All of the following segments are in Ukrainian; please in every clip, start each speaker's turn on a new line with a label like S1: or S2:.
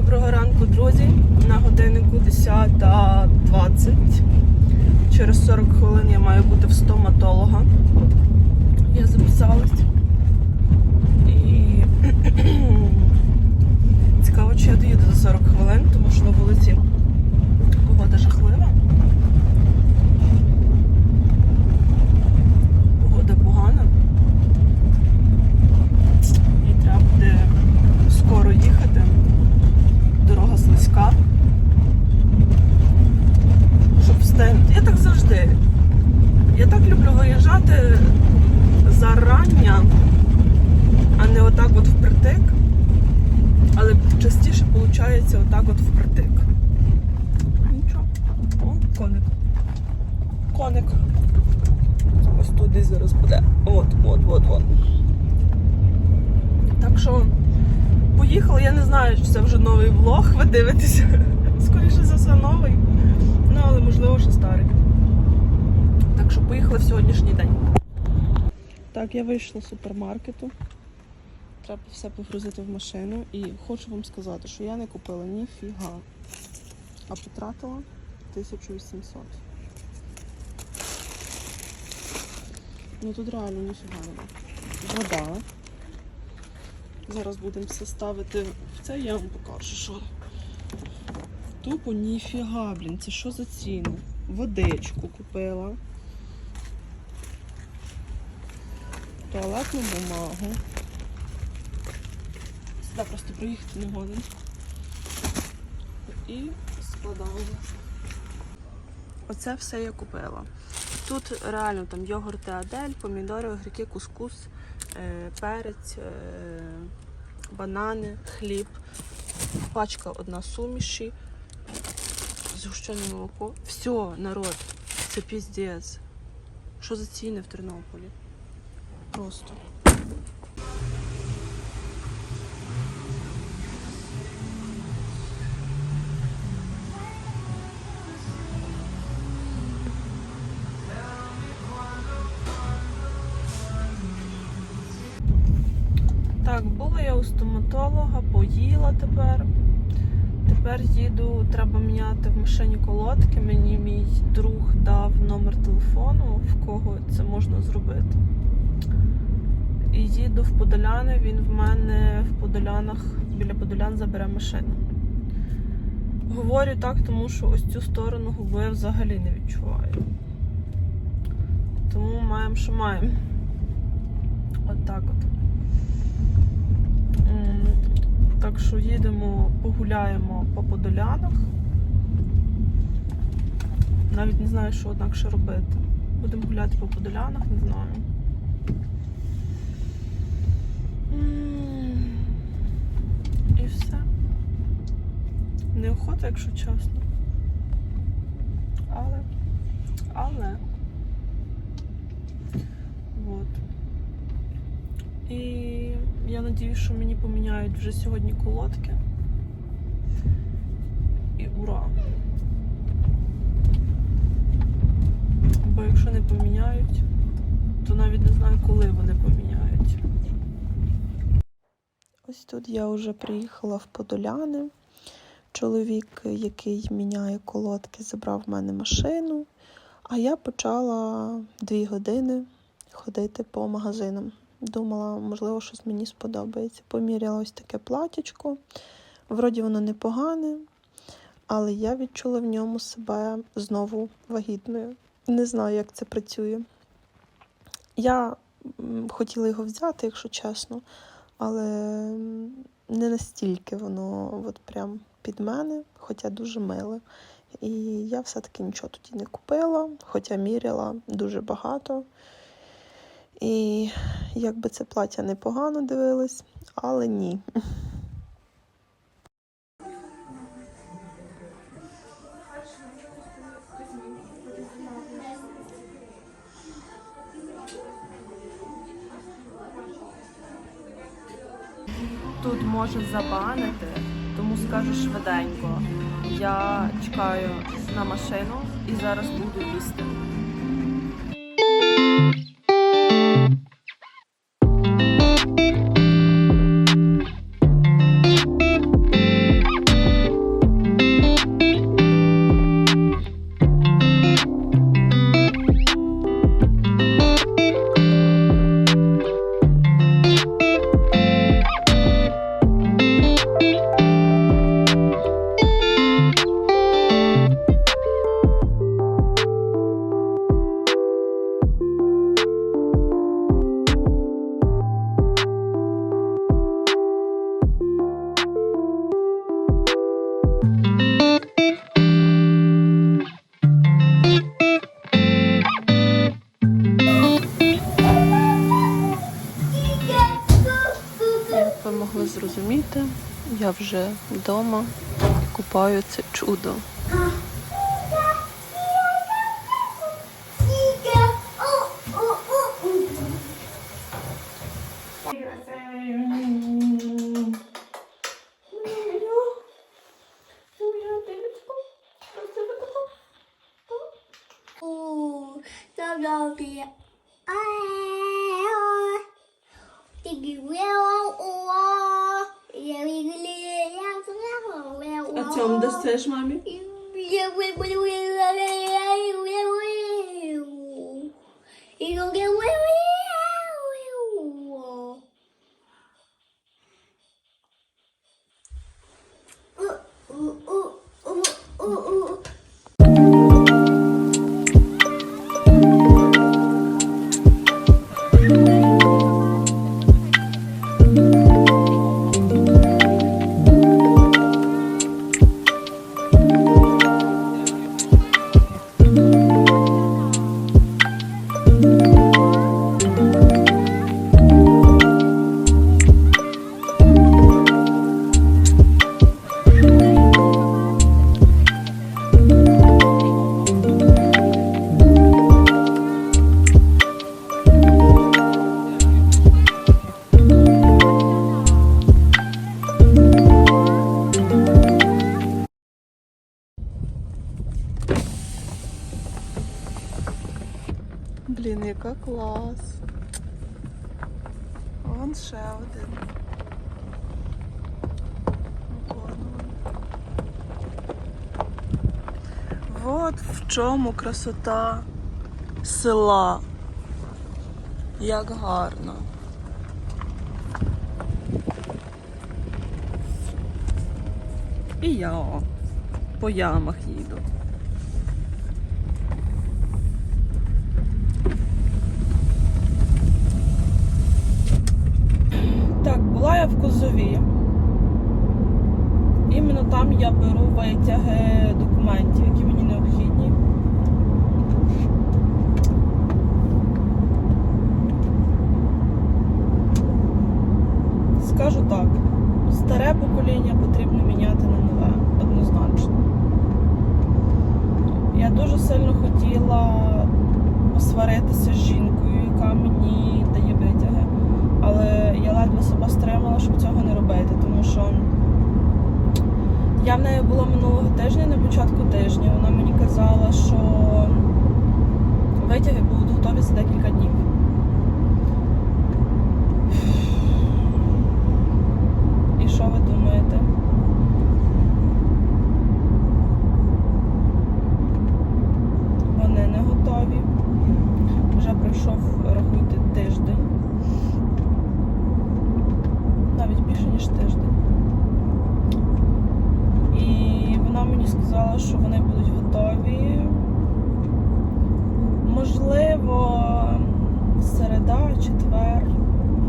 S1: Доброго ранку, друзі. На годиннику 10.20. Через 40 хвилин я маю бути в стоматолога. Я записалась. І цікаво, чи я доїду за 40 хвилин, тому що на вулиці погода жахлива. Погода погана. І треба буде скоро їхати. Дорога. Щоб встигнути. Я так завжди. Я так люблю виїжджати зарання, а не отак от впритик. Але частіше виходить отак от впритик. Нічого. О, коник. Коник. Ось десь зараз буде. От, от, от, от. Так що поїхали, я не знаю, чи це вже новий влог, ви дивитеся. Скоріше за все новий. Ну, але можливо, що старий. Так що поїхали в сьогоднішній день. Так, я вийшла з супермаркету. Треба все погрузити в машину. І хочу вам сказати, що я не купила ні фіга, а потратила 1800. Ну тут реально ніфіга нема. Вода. Зараз будемо все ставити в це, я вам покажу, що. Тупо ніфіга, блін, це що за ціни? Водичку купила. Туалетну бумагу. Сюди просто приїхати не годен. І складаю. Оце все я купила. Тут реально там йогурти Адель, помідори, огірки, кускус, перець, е, банани, хліб, пачка одна суміші, згущене молоко. Все, народ, це піздець. Що за ціни в Тернополі? Просто. Стоматолога, поїла тепер. Тепер їду, треба міняти в машині колодки. Мені мій друг дав номер телефону, в кого це можна зробити. І їду в Подоляни, він в мене в Подолянах, біля Подолян забере машину. Говорю так, тому що ось цю сторону губи я взагалі не відчуваю. Тому маємо, що маємо. От так от. Так що їдемо, погуляємо по Подолянах. Навіть не знаю, що однакше робити. Будемо гуляти по Подолянах, не знаю. І все. Неохота, якщо чесно. Але. Але. Вот. І я надію, що мені поміняють вже сьогодні колодки. І ура! Бо якщо не поміняють, то навіть не знаю, коли вони поміняють. Ось тут я вже приїхала в Подоляни. Чоловік, який міняє колодки, забрав в мене машину, а я почала дві години ходити по магазинам. Думала, можливо, щось мені сподобається. Поміряла ось таке платічко. Вроді воно непогане, але я відчула в ньому себе знову вагітною. Не знаю, як це працює. Я хотіла його взяти, якщо чесно, але не настільки воно от прям під мене, хоча дуже миле. І я все-таки нічого тоді не купила, хоча міряла дуже багато. І якби це плаття непогано дивилось, але ні. Тут може забанити, тому скажу швиденько. Я чекаю на машину і зараз буду їсти. ви могли зрозуміти, я вже вдома і купаю це чудо.
S2: Ooh, ooh.
S1: Вот в чому красота села. Як гарно. І я о, по ямах їду. Так, була я в Козові. Іменно там я беру витяги документів, які мені необхідні. Скажу так, старе покоління потрібно міняти на нове, однозначно. Я дуже сильно хотіла посваритися з жінкою, яка мені дає витяги. Але я ледве себе стримала, щоб цього не робити, тому що я в неї була минулого тижня, на початку тижня. Вона мені казала, що витяги будуть готові за декілька днів. І що ви думаєте? Вони не готові. Вже пройшов, рахуйте, тиждень навіть більше ніж тиждень. І вона мені сказала, що вони будуть готові. Можливо, середа, четвер,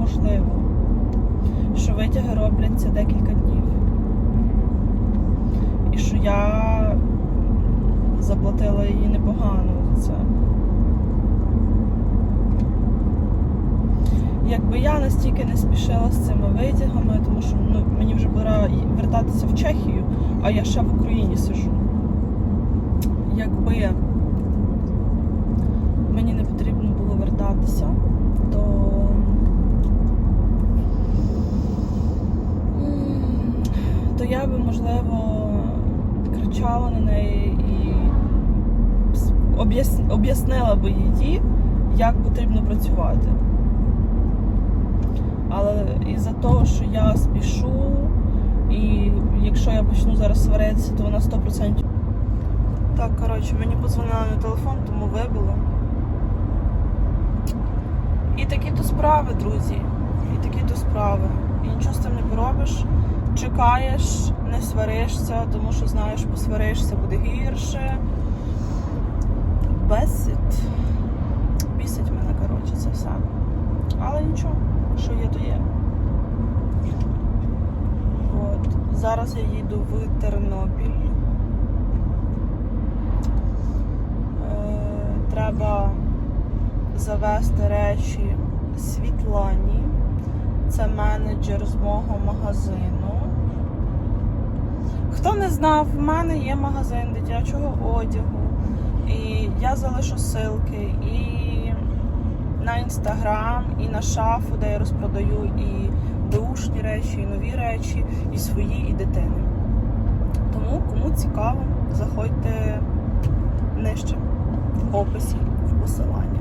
S1: можливо, що витяги робляться декілька днів. І що я заплатила їй непогано за це. Якби я настільки не спішила з цими витягами, тому що ну, мені вже пора вертатися в Чехію, а я ще в Україні сижу. Якби мені не потрібно було вертатися, то то я би, можливо, кричала на неї і об'яснила би їй, як потрібно працювати. Але із-за того, що я спішу, і якщо я почну зараз сваритися, то вона 100%. Так, коротше, мені подзвонили на телефон, тому вибило. І такі то справи, друзі. І такі то справи. І нічого з цим не поробиш. Чекаєш, не сваришся, тому що знаєш, посваришся буде гірше. Бесить. Бісить мене, коротше, це все. Але нічого, що є, то є. От. Зараз я їду в Тернопіль. Е, треба завести речі Світлані. Це менеджер з мого магазину. Хто не знав, в мене є магазин дитячого одягу. І я залишу ссылки і на інстаграм, і на шафу, де я розпродаю і беушні речі, і нові речі, і свої, і дитини. Тому, кому цікаво, заходьте нижче в описі, в посиланні.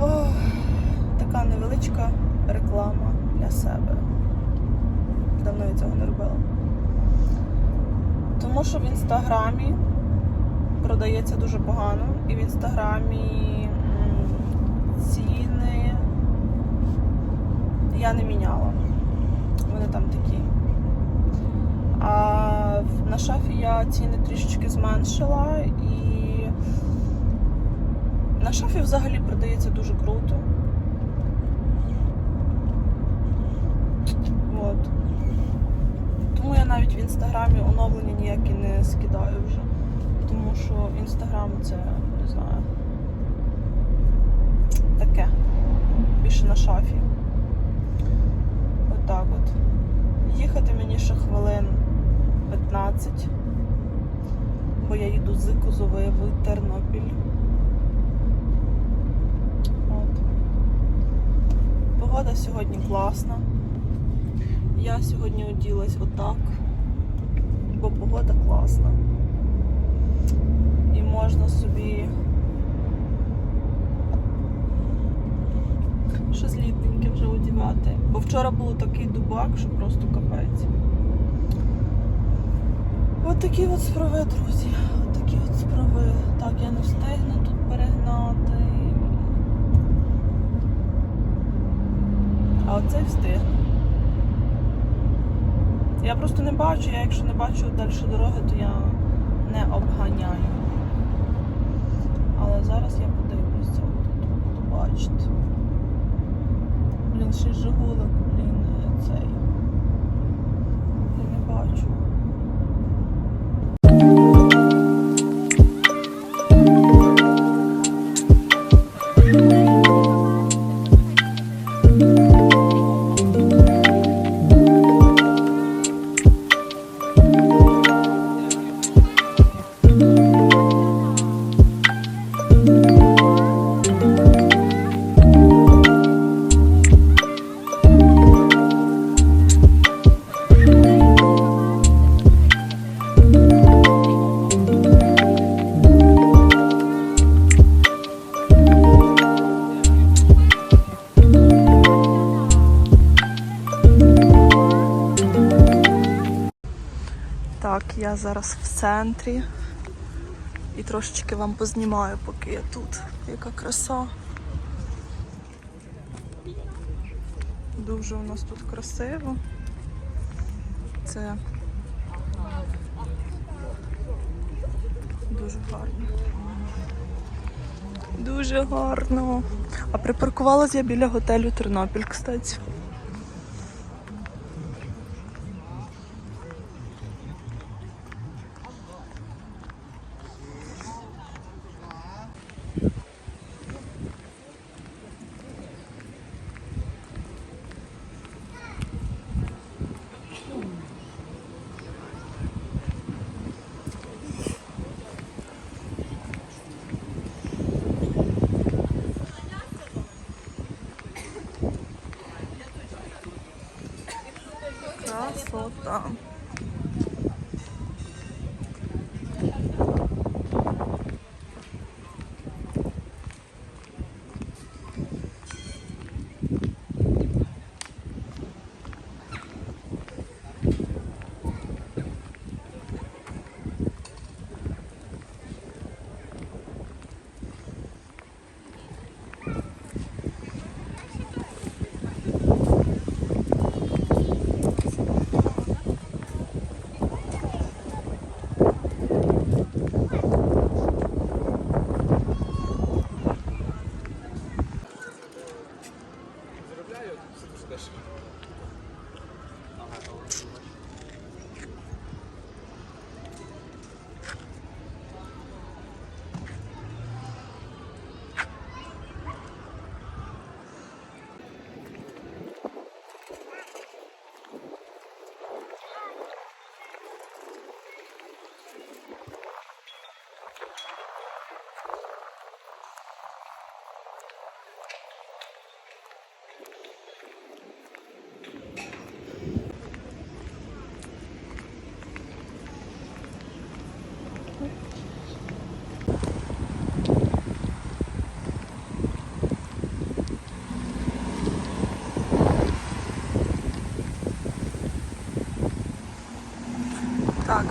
S1: Ох, така невеличка реклама для себе. Давно я цього не робила. Тому що в інстаграмі продається дуже погано, і в інстаграмі ціни я не міняла. Вони там такі. А на шафі я ціни трішечки зменшила і на шафі взагалі продається дуже круто. От. Тому я навіть в інстаграмі оновлення ніякі не скидаю вже. Тому що інстаграм це, не знаю, таке. Більше на шафі. Отак от. Їхати мені ще хвилин 15, бо я їду з Козови в Тернопіль. От. Погода сьогодні класна. Я сьогодні оділась отак, бо погода класна. І можна собі щось літненьке вже одягати. Бо вчора був такий дубак, що просто капець. От такі от справи, друзі. От такі от справи. Так, я не встигну тут перегнати. А оцей встигну. Я просто не бачу, я якщо не бачу далі дороги, то я не обганяю. Але зараз я подивлюся, тут бачите. Блін, ще й Жигулик, блін, цей. Я зараз в центрі і трошечки вам познімаю, поки я тут. Яка краса. Дуже у нас тут красиво. Це дуже гарно. Дуже гарно. А припаркувалась я біля готелю Тернопіль, кстати.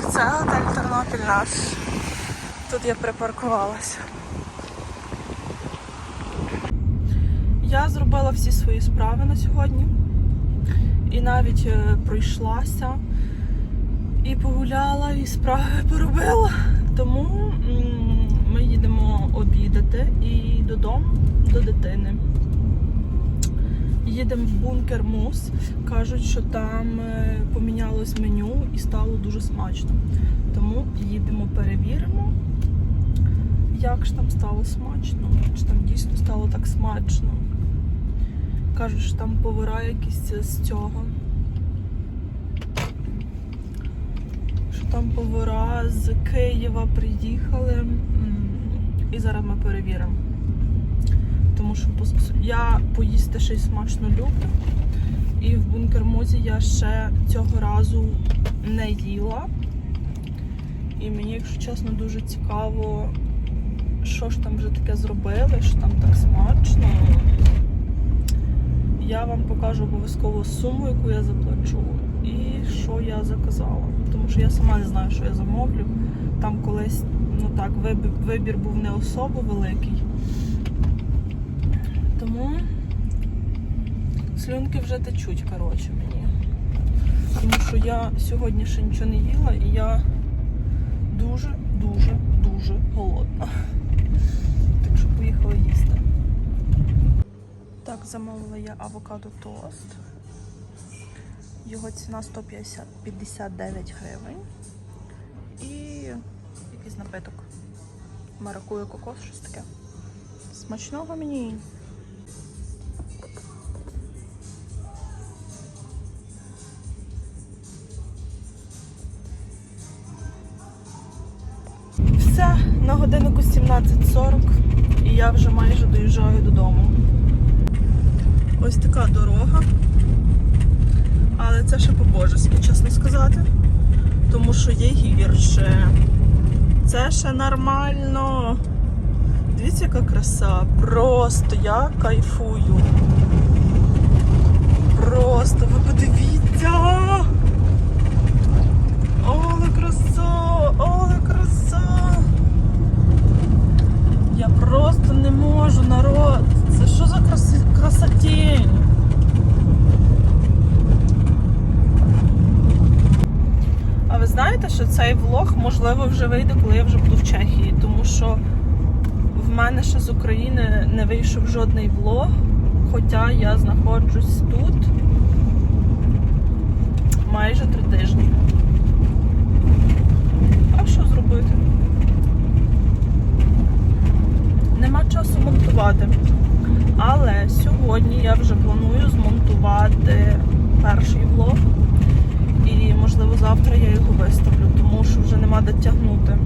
S1: Так, це готель Тернопіль наш. Тут я припаркувалася. Я зробила всі свої справи на сьогодні. І навіть е, пройшлася, і погуляла, і справи поробила. Тому ми їдемо обідати і додому до дитини. Їдемо в бункер Мус. Кажуть, що там е, помінялось меню і стало дуже смачно. Тому їдемо, перевіримо, як ж там стало смачно, чи там дійсно стало так смачно. Кажуть, що там повара якісь з цього. Що там повара з Києва приїхали. І зараз ми перевіримо. Тому що я поїсти й смачно люблю. І в бункер-мозі я ще цього разу не їла. І мені, якщо чесно, дуже цікаво, що ж там вже таке зробили, що там так смачно. Я вам покажу обов'язково суму, яку я заплачу, і що я заказала. Тому що я сама не знаю, що я замовлю. Там колись, ну так, вибір, вибір був не особо великий. Тому слюнки вже течуть, коротше, мені. Тому що я сьогодні ще нічого не їла і я дуже, дуже, голодна. Так що поїхала їсти. Так, замовила я авокадо тост. Його ціна 150 59 гривень. І якийсь напиток. Маракує кокос, щось таке. Смачного мені. Все, на годиннику 17.40 і я вже майже доїжджаю додому. Ось така дорога. Але це ще по-божески, чесно сказати. Тому що є гірше. Це ще нормально. Дивіться, яка краса. Просто я кайфую. Просто ви подивіться. Оле краса! Оле краса! Я просто не можу, народ. Це що за краси... красотень? А ви знаєте, що цей влог можливо вже вийде, коли я вже буду в Чехії, тому що в мене ще з України не вийшов жодний влог, хоча я знаходжусь тут майже три тижні. А що зробити? Нема часу монтувати. Але сьогодні я вже планую змонтувати перший влог. І можливо завтра я його виставлю, тому що вже нема де тягнути.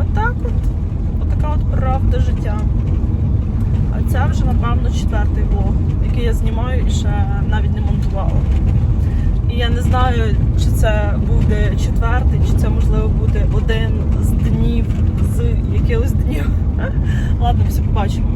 S1: Отак от. Отака от правда життя. А це вже, напевно, четвертий влог, який я знімаю і ще навіть не монтувала. І я не знаю, чи це буде четвертий, чи це можливо буде один з днів, з якихось днів. Ладно, все побачимо.